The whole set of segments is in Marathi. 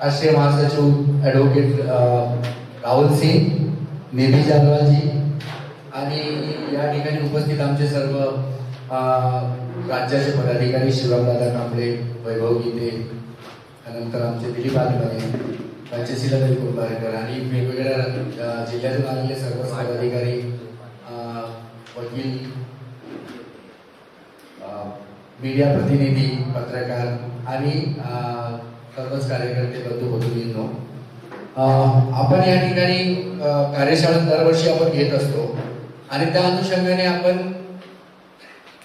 राष्ट्रीय महासचिव ॲडव्होकेट राहुल सिंग निधी जाधवाजी आणि या ठिकाणी उपस्थित आमचे सर्व राज्याचे पदाधिकारी शिवरामदादा कांबळे वैभव गीते त्यानंतर आमचे दिलीप आदमाने पंचशीलादेवी कुंभारेकर आणि वेगवेगळ्या जिल्ह्यातून आलेले सर्व पदाधिकारी वकील मीडिया प्रतिनिधी पत्रकार आणि सर्वच कार्यकर्ते बंधू भगिनींनो आपण या ठिकाणी कार्यशाळा दरवर्षी आपण घेत असतो. आणि त्या अनुषंगाने आपण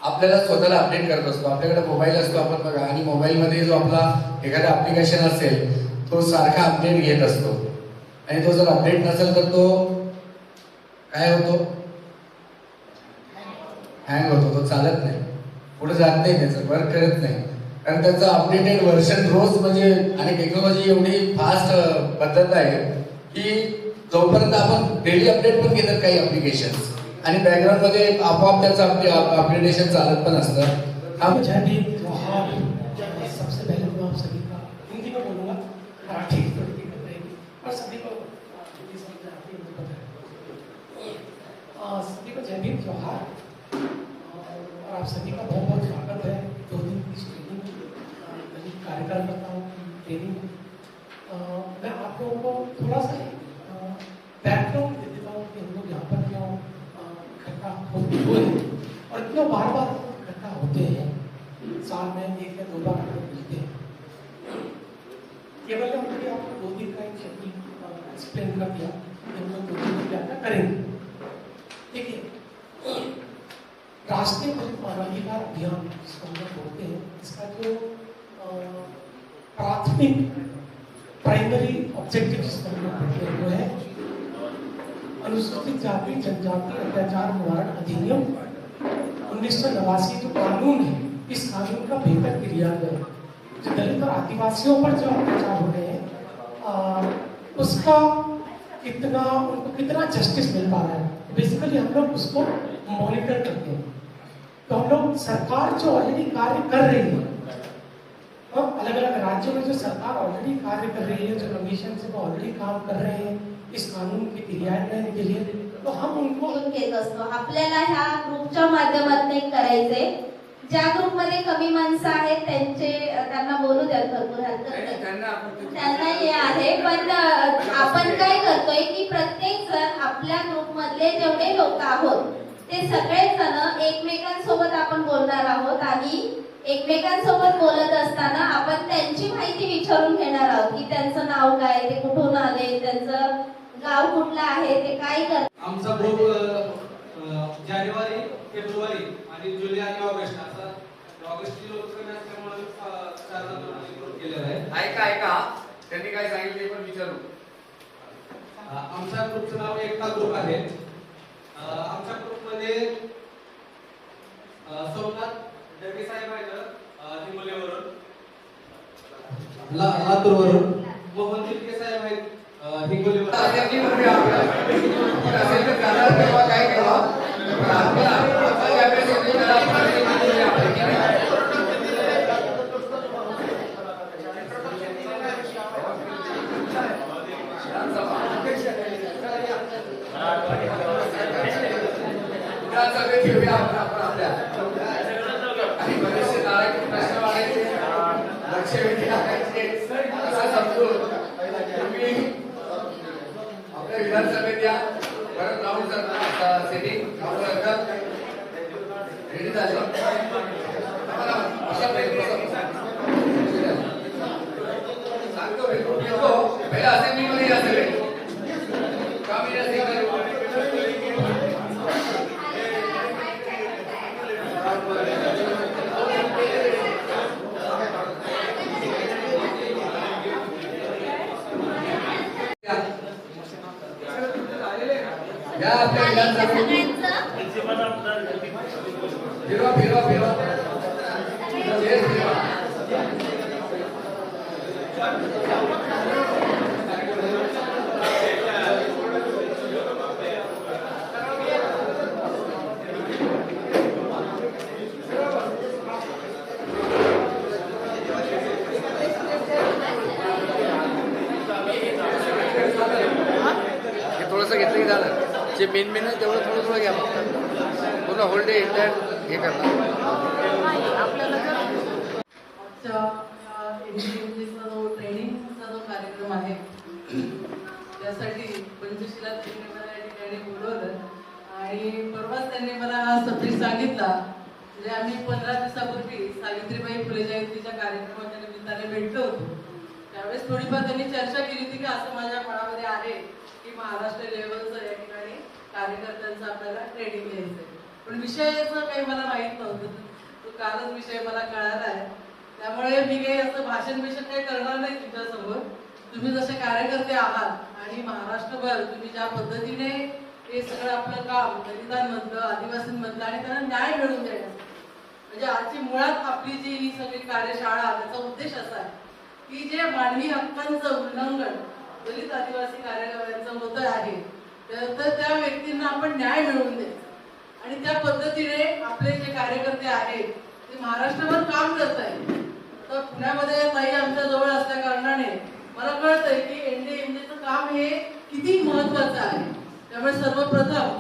आपल्याला स्वतःला अपडेट करत असतो. आपल्याकडे मोबाईल असतो आपण बघा. आणि मोबाईलमध्ये जो आपला एखादा ॲप्लिकेशन असेल तो सारखा अपडेट घेत असतो. आणि तो जर अपडेट नसेल तर तो काय होतो? हँग होतो. तो चालत नाही. पुढे जात नाही त्याचं. वर्क करत नाही. कारण त्याचं अपडेटेड व्हर्जन रोज म्हणजे आणि टेक्नॉलॉजी एवढी फास्ट पद्धत आहे की जोपर्यंत आपण डेली अपडेट पण घेतात काही अप्लिकेशन आणि बॅकग्राऊंडमध्ये आपोआप त्याचं अपडेटेशन चालत पण असतं. हा. सभी को जय भीम जोहार। और आप सभी का बहुत ट्रेनिंग मैं आप लोगों को थोड़ा सा बैकग्राउंड दे देता हूँ कि हम लोग यहाँ पर क्यों इकट्ठा हो- हुए और क्यों बार बार इकट्ठा होते हैं, साल में एक या दो बार हम मिलते हैं। केवल हमने आपको दो दिन का एक शेड्यूल एक्सप्लेन कर दिया, कि हम लोग दो दिन क्या क्या करेंगे। देखिए, राष्ट्रीय मानवाधिकार अभियान जिसको हम लोग बोलते हैं, इसका जो प्राथमिक प्राइमरी ऑब्जेक्टिव जिसको हम लोग बोलते हैं वो है अनुसूचित जाति, जनजाति, अत्याचार निवारण अधिनियम, उन्नीस सौ नवासी जो कानून है, इस कानून का बेहतर क्रियान्वयन। जो दलित और आदिवासियों पर जो अत्याचार हो रहे हैं उसका कितना उनको कितना जस्टिस मिल पा रहा है? बेसिकली हम लोग उसको मॉनिटर करते हैं। तो हम लोग सरकार जो ऑलरेडी कार्य कर रही है अलग अलग राज्यों में जो सरकार ऑलरेडी कार्य कर रही है जो कमीशन से वो ऑलरेडी काम कर रहे हैं इस कानून के क्रियान्वयन के लिए तो हम उनको असतो आपल्याला ह्या ग्रुपच्या माध्यमातून एक करायचंय ज्या ग्रुपमध्ये कमी माणसं आहेत त्यांचे त्यांना बोलू द्याल भरपूर हरकत. त्यांना हे आहे पण आपण काय करतोय की प्रत्येक जण आपल्या ग्रुप मधले जेवढे लोक आहोत ते सगळेच जण एकमेकांसोबत आपण बोलणार आहोत आणि एकमेकांसोबत बोलत असताना आपण त्यांची माहिती विचारून घेणार आहोत की त्यांचं नाव काय ते कुठून आले त्यांचं गाव कुठलं आहे ते काय करतात. आमचा ग्रुप जानेवारी फेब्रुवारी आणि जुलै आणि ऑगस्ट. असा ऑगस्टची लोकसंख्या असल्यामुळे चार केलेला आहे. ऐका ऐका. त्यांनी काय सांगितलं ते पण विचारू. आमच्या ग्रुपचं नाव एकता ग्रुप आहे. आमच्या ग्रुपमध्ये सोमनाथ डगे साहेब आहेत हिंगोलीवरून ला लातूरवरून. मोहन तिलके साहेब आहेत हिंगोलीवरून काय केलं पण आपल्याला आपण यावेळेस एकत्र आपण विधानसभेत घेऊया आपण आपण आपल्या आणि बरेचसे नारायण प्रश्न वाढायचे लक्षवेधी टाकायचे तुम्ही आपल्या विधानसभेत या परत Rahul sir setting Rahul sir ready या आपल्या फिरवा फिरवा फिरवा. घेतलं की झालं. जे मेन मेन आहे तेवढं थोडं थोडं घ्या फक्त पूर्ण होल डे इंटर हे करणार. आजच्या एनडीएमजीचा जो ट्रेनिंगचा जो कार्यक्रम आहे त्यासाठी पंचशीला त्यांनी मला या ठिकाणी बोलवलं. आणि परवाच त्यांनी मला हा सब्जेक्ट सांगितला म्हणजे आम्ही पंधरा दिवसापूर्वी सावित्रीबाई फुले जयंतीच्या कार्यक्रमाच्या निमित्ताने भेटलो होतो. त्यावेळेस थोडीफार त्यांनी चर्चा केली होती की असं माझ्या मनामध्ये आहे की महाराष्ट्र लेवलचं कार्यकर्त्यांचं आपल्याला ट्रेनिंग घ्यायचं आहे पण विषयाचं काही मला माहीत नव्हतं. तो कालच विषय मला कळाला आहे. त्यामुळे मी काही असं भाषण बिषण काही करणार नाही तुमच्यासमोर. तुम्ही जसे कार्यकर्ते आहात आणि महाराष्ट्रभर तुम्ही ज्या पद्धतीने हे सगळं आपलं काम दलितांमधलं आदिवासींमधलं आणि त्यांना न्याय मिळवून देण्याचं म्हणजे आजची मुळात आपली जी ही सगळी कार्यशाळा त्याचा उद्देश असा आहे की जे मानवी हक्कांचं उल्लंघन दलित आदिवासी कार्यालयांचं होत आहे तर त्या व्यक्तींना आपण न्याय मिळवून द्यायचा. आणि त्या पद्धतीने आपले जे कार्यकर्ते आहेत ते महाराष्ट्रभर काम करत आहेत. तर पुण्यामध्ये ताई आमच्या जवळ असल्या कारणाने मला कळतंय की एनडीएमडीचं काम हे किती महत्वाचं आहे. त्यामुळे सर्वप्रथम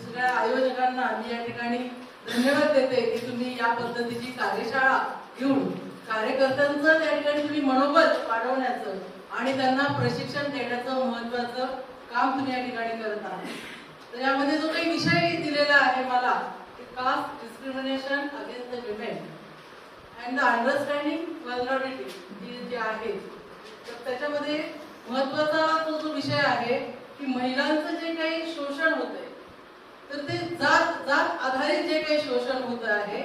सगळ्या आयोजकांना मी या ठिकाणी धन्यवाद देते की तुम्ही या पद्धतीची कार्यशाळा घेऊन कार्यकर्त्यांचं त्या ठिकाणी तुम्ही मनोबल वाढवण्याचं आणि त्यांना प्रशिक्षण देण्याचं महत्वाचं काम तुम्ही या ठिकाणी करत आहात. तर यामध्ये जो काही विषय दिलेला आहे मला caste discrimination against the women and the understanding vulnerability जी जे आहे तर त्याच्यामध्ये महत्त्वाचा तो जो विषय आहे की महिलांचं जे काही शोषण होत आहे तर ते जात जात आधारित जे काही शोषण होत आहे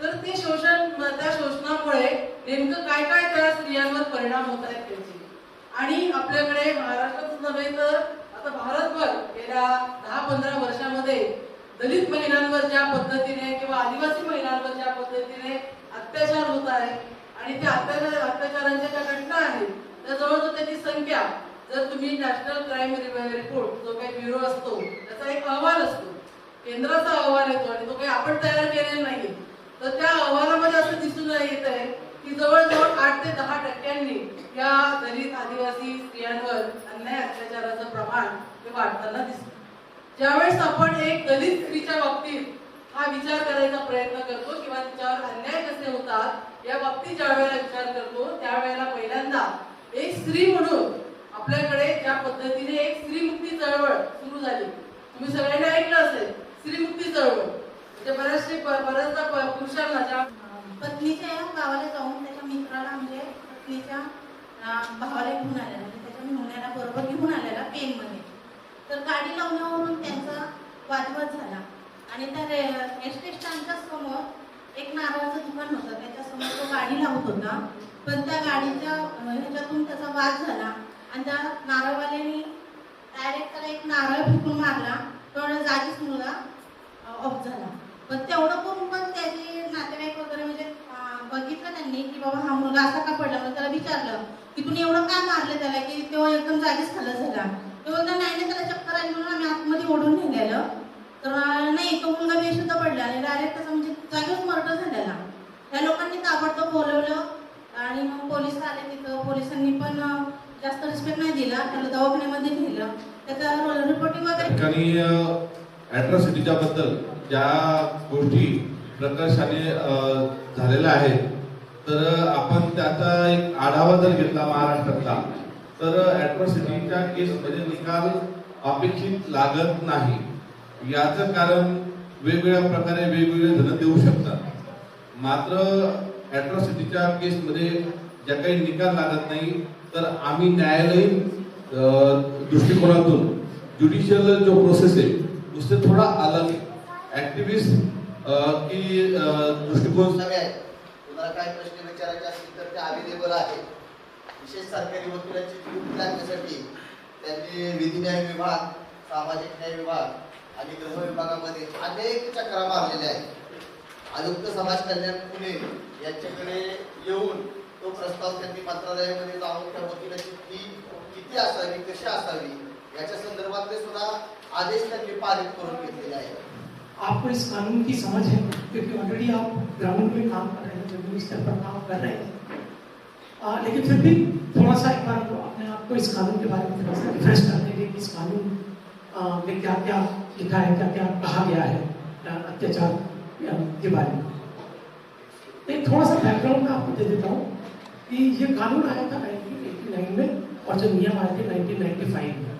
तर ते शोषण त्या शोषणामुळे नेमकं काय काय त्या स्त्रियांवर परिणाम होत आहेत त्याचे? आणि आपल्याकडे महाराष्ट्रातच नव्हे तर आता भारतभर गेल्या दहा पंधरा वर्षामध्ये दलित महिलांवर ज्या पद्धतीने किंवा आदिवासी महिलांवर ज्या पद्धतीने अत्याचार होत आहे आणि त्या अत्याचार अत्याचारांच्या ज्या घटना आहेत त्या जवळजवळ त्याची संख्या जर तुम्ही नॅशनल क्राईम रिपोर्ट जो काही ब्युरो असतो त्याचा एक अहवाल असतो केंद्राचा अहवाल येतो आणि तो काही आपण तयार केलेला नाही तर त्या अहवालामध्ये असं दिसून येत आहे की जवळजवळ आठ ते दहा टक्के या दलित आदिवासी स्त्रियांवर अन्याय अत्याचाराचं हे वाढताना दिसतो. ज्यावेळेस आपण एक दलित स्त्रीच्या बाबतीत हा विचार करायचा प्रयत्न करतो किंवा तिच्यावर अन्याय कसे होतात या बाबतीत ज्या वेळेला विचार करतो त्यावेळेला पहिल्यांदा एक स्त्री म्हणून आपल्याकडे ज्या पद्धतीने एक स्त्रीमुक्ती चळवळ सुरू झाली. तुम्ही सगळ्यांनी ऐकलं असेल स्त्रीमुक्ती चळवळ. म्हणजे बऱ्याचशे बऱ्याचदा प- पुरुषांना ज्या पत्नीच्या गावाला जाऊन त्याच्या मित्राला म्हणजे पत्नीच्या भावाला घेऊन आलेला. म्हणजे त्याच्या मेहुण्याला बरोबर घेऊन आलेला पेनमध्ये तर गाडी लावण्यावरून त्यांचा वादवाद झाला. आणि त्या एस टी स्टँडच्या समोर एक नारळाचं दुकान होतं. त्याच्यासमोर तो गाडी लावत होता. पण त्या गाडीच्या ह्याच्यातून त्याचा वाद झाला. आणि त्या नारळवाल्याने डायरेक्ट त्याला एक नारळ फेकून मारला. तेवढा जागीच मुलगा ऑफ झाला. पण तेवढं करून पण त्याचे नातेवाईक वगैरे म्हणजे बघितलं त्यांनी की बाबा हा मुलगा असा का पडला? मग त्याला विचारलं. की तुम्ही एवढं का मारलं त्याला की तो एकदम जागीच खाल्ला झाला? तो नाही नाही त्याला चक्कर आली म्हणून आम्ही आतमध्ये ओढून नेलेलं. तर नाही तो मुलगा बेशुद्ध पडला आणि डायरेक्ट त्याचा म्हणजे जागीच मर्डर झालेला. त्या लोकांनी ताबडतोब बोलवलं आणि मग पोलीस आले तिथं. पोलिसांनी पण जास्त रिस्पेक्ट नाही दिला. त्याला दवाखान्यामध्ये नेलं. त्याचा रिपोर्टिंग वगैरे ॲट्रॉसिटीच्या बद्दल ज्या गोष्टी प्रकर्षाने झालेल्या आहेत तर आपण त्याचा एक आढावा जर घेतला महाराष्ट्रातला तर ॲट्रॉसिटीच्या केसमध्ये निकाल अपेक्षित लागत नाही. याचं कारण वेगवेगळ्या प्रकारे वेगवेगळे जण देऊ शकतात. मात्र ॲट्रॉसिटीच्या केसमध्ये ज्या काही निकाल लागत नाही तर आम्ही न्यायालयीन दृष्टिकोनातून ज्युडिशियल जो प्रोसेस आहे उससे थोड़ा अलग ऍक्टिव्हिस्ट की दृष्टिकोन तुम्हाला काय प्रश्न विचारायचे असतील तर ते अवेलेबल आहे विशेष सरकारी वकिलांची नियुक्ती लागण्यासाठी त्यांनी विधी न्याय विभाग सामाजिक न्याय विभाग आणि गृह विभागामध्ये अनेक चक्रा मारलेल्या आहेत. आयुक्त समाज कल्याण पुणे यांच्याकडे येऊन तो प्रस्ताव त्यांनी मंत्रालयामध्ये जाऊन त्या वकिलाची फी किती असावी कशी असावी याच्या संदर्भातले सुद्धा आदेश त्यांनी पारित करून घेतलेले आहेत. आपको इस कानून की समझ है क्योंकि ऑलरेडी आप ग्राउंड में काम कर रहे हैं जमीनी स्तर पर काम कर रहे हैं। लेकिन फिर भी थोड़ा सा एक बार तो अपने आप को इस कानून के बारे में थोड़ा सा रिफ्रेश करने के कि इस कानून में क्या क्या लिखा है क्या क्या कहा गया है अत्याचार के बारे में। एक थोड़ा सा बैकग्राउंड मैं आपको दे देता हूँ कि ये कानून आया था 1989 में और जो नियम आए थे 1995 में।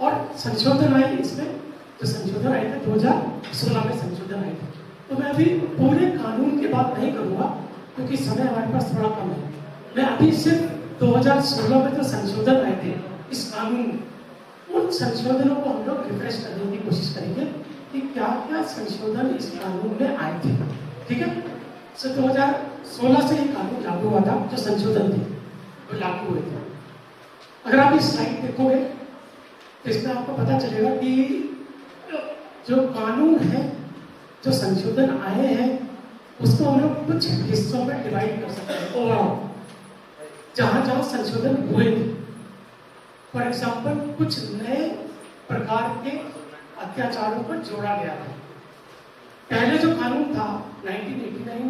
और संशोधन आए इसमें, जो संशोधन आए थे 2016 में संशोधन आए थे। तो मैं अभी पूरे कानून की बात नहीं करूँगा, क्योंकि समय हमारे पास थोड़ा कम है। मैं अभी सिर्फ़ 2016 में जो संशोधन आए थे, इस कानून में। उन संशोधनों को हम लोग रिफ्रेश करने की कोशिश करेंगे कि क्या क्या संशोधन इस कानून में आए थे। ठीक है? सो 2016 से ये कानून लागू हुआ था, जो संशोधन थे, वो लागू हुए थे। अगर आप इस स्लाइड देखोगे तो इसमें आपको पता चलेगा कि जो कानून है जो संशोधन आए हैं, उसको हम लोग कुछ हिस्सों में डिवाइड कर सकते हैं। ओवरऑल जहाँ जहाँ संशोधन हुए फॉर एग्ज़ाम्पल कुछ नए प्रकार के अत्याचारों को जोड़ा गया था। पहले जो कानून था 1989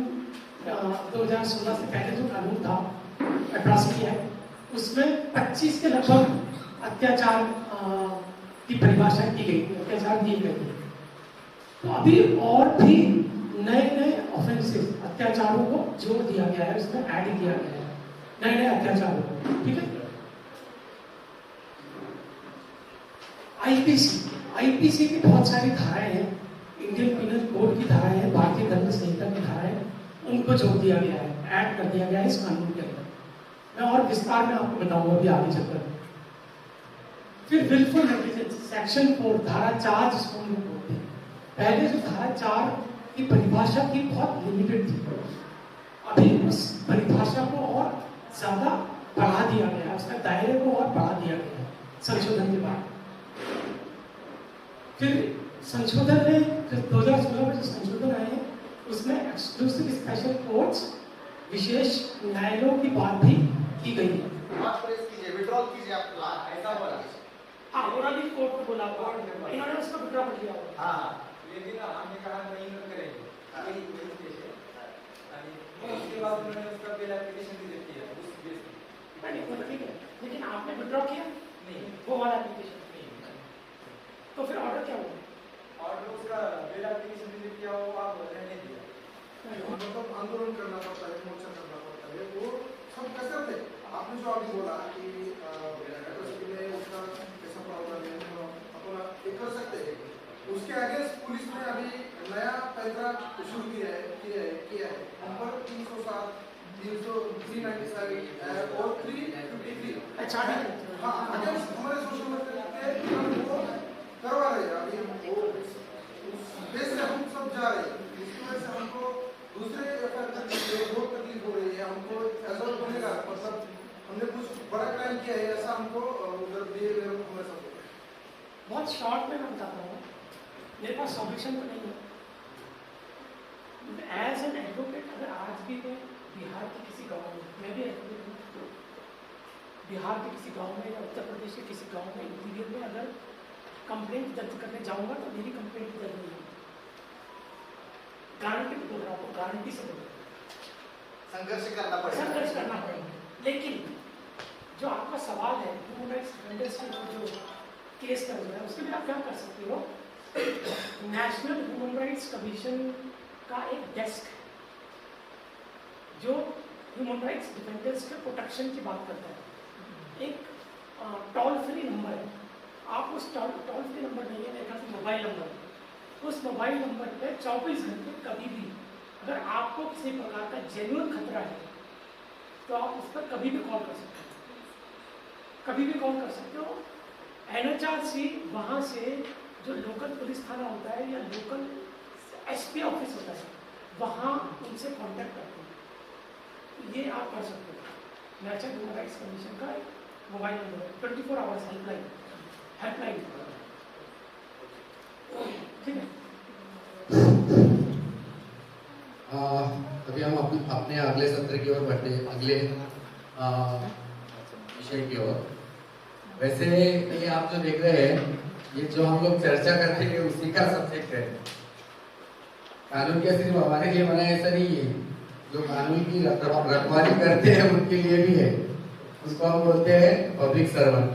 दो हज़ार सोलह से पहले जो कानून था अट्रॉसिटी एक्ट उसमें 25 के लगभग अत्याचार की परिभाषा की गई, अत्याचार दिए गए थे। तो अभी और भी नए नए ऑफेंसेस अत्याचारों को जोड़ दिया गया है, उसमें ऐड किया गया है। नए नए अत्याचारों को, ठीक है? आईपीसी आईपीसी की बहुत सारी धाराएँ हैं। इंडियन पिनल कोड की धाराएँ हैं, भारतीय दंड संहिता की धाराएँ उनको जोड़ दिया गया है ऐड कर दिया गया है इस कानून के अंदर। मैं और विस्तार में आपको बताऊँगा अभी आगे चलकर। फिर विलफुल सेक्शन फोर धारा चार, जिसको पहले जो धारा चार की परिभाषा की बहुत लिमिटेड थी। अभी उस परिभाषा को और ज़्यादा बढ़ा दिया गया है उसका दायरे को और बढ़ा दिया गया है संशोधन के बाद। फिर संशोधन में जो 2016 में जो संशोधन आए हैं उसमें एक्सक्लूसिव स्पेशल कोर्ट्स विशेष न्यायालयों की बात भी की गई। है आप प्रेस कीजिए विड्रॉल कीजिए आप ला- ऐसा बोला हाँ और कोर्ट को बोला है। इन्होंने उसको विड्रॉ कर लिया हुआ है। हाँ हाँ लेकिन हमने कहा नहीं करेंगे। यही यही केस है। और उसके बाद उन्होंने उसका बिल एप्लीकेशन रिजेक्ट किया उस केस में। नहीं, वो तो ठीक है। लेकिन आपने विड्रॉ किया? नहीं। वो वाला एप्लीकेशन तो फिर ऑर्डर क्या हुआ? जो उसका बिल एप्लीकेशन रिजेक्ट किया वो आप रहने दिया। मतलब आंदोलन करना पड़ता है मोर्चा करना पड़ता है वो सब कैसे थे आपने जो अभी बोला कि उसका कैसा प्रावधान है तो अपन ये कर सकते हैं। उसके अगेंस्ट पुलिस ने अभी नया पैंतरा शुरू किया है किया है किया है। हम पर तीन सौ सात तीन सौ थ्री नाइन्टी सेवन और थ्री फिफ्टी थ्री अच्छा हाँ अगेंस्ट हमारे सोशल वर्कर के हम वो करवा रहे हैं अभी हम वो उस देश से हम सब जा रहे हैं। इसकी वजह से हमको दूसरे एफआईआर करने बहुत तकलीफ़ हो रही है। हमको एजॉल्ट होने का मतलब हमने कुछ बड़ा क्राइम किया है ऐसा हमको उधर बिहेवियर हमें सब बहुत शॉर्ट में मैं बताता हूँ। मेरे पास सॉल्यूशन तो नहीं है। एज एन एडवोकेट अगर आज भी मैं बिहार के किसी गाँव में मैं भी एडवोकेट हूँ बिहार के किसी गाँव में या उत्तर प्रदेश के किसी गाँव में इंटीरियर में अगर कंप्लेंट दर्ज करने जाऊँगा तो मेरी कंप्लेंट दर्ज नहीं होगी। गारंटी बोल रहा हूँ गारंटी से बोल रहा हूँ। संघर्ष करना पड़ेगा। संघर्ष करना पड़ेगा। लेकिन जो आपका सवाल है जो केस कर रहे हैं उसके लिए आप क्या कर सकते हो? नेशनल ह्यूमन राइट्स कमीशन का एक डेस्क जो ह्यूमन राइट्स डिफेंडर्स के प्रोटेक्शन की बात करता है। एक टोल फ्री नंबर है। आप उस टोल फ्री नंबर नहीं है, मेरे मोबाइल नंबर। उस मोबाइल नंबर पे 24 घंटे कभी भी अगर आपको किसी प्रकार का जेन्युइन खतरा है तो आप उस पर कभी भी कॉल कर सकते हो। कभी भी कॉल कर सकते हो। एनएचआरसी वहाँ से जो लोकल पुलिस थाना होता है या लोकल एसपी ऑफ़िस होता है, वहाँ उनसे कांटेक्ट करते हैं। ये आप कर सकते हो। नेशनल ह्यूमन राइट्स कमीशन का मोबाइल नंबर है। Twenty four hours helpline helpline ठीक है? अभी हम अप- अपने अगले सत्र की ओर बढ़ते अगले विषय की ओर। वैसे, ये आप जो देख रहे हैं ये जो हम लोग चर्चा करते हैं उसी का सब्जेक्ट है। कानून क्या सिर्फ़ हमारे लिए बना ऐसा नहीं है। जो कानून की रखवाली करते हैं, उनके लिए भी है। उसको हम बोलते हैं पब्लिक सर्वेंट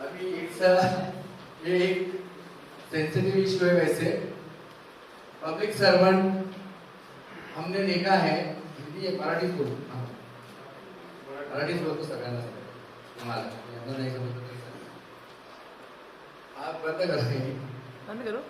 अभी इट्स ये एक सेंसिटिव इशू है वैसे। पब्लिक सर्वेंट हमने देखा है, हिंदी है मराठीच बोलू। हाँ. मराठीच बोलतो सगळ्यांना तुम्हाला यांना नाही समजत। ಬಂದಾಗ ಬಂದರು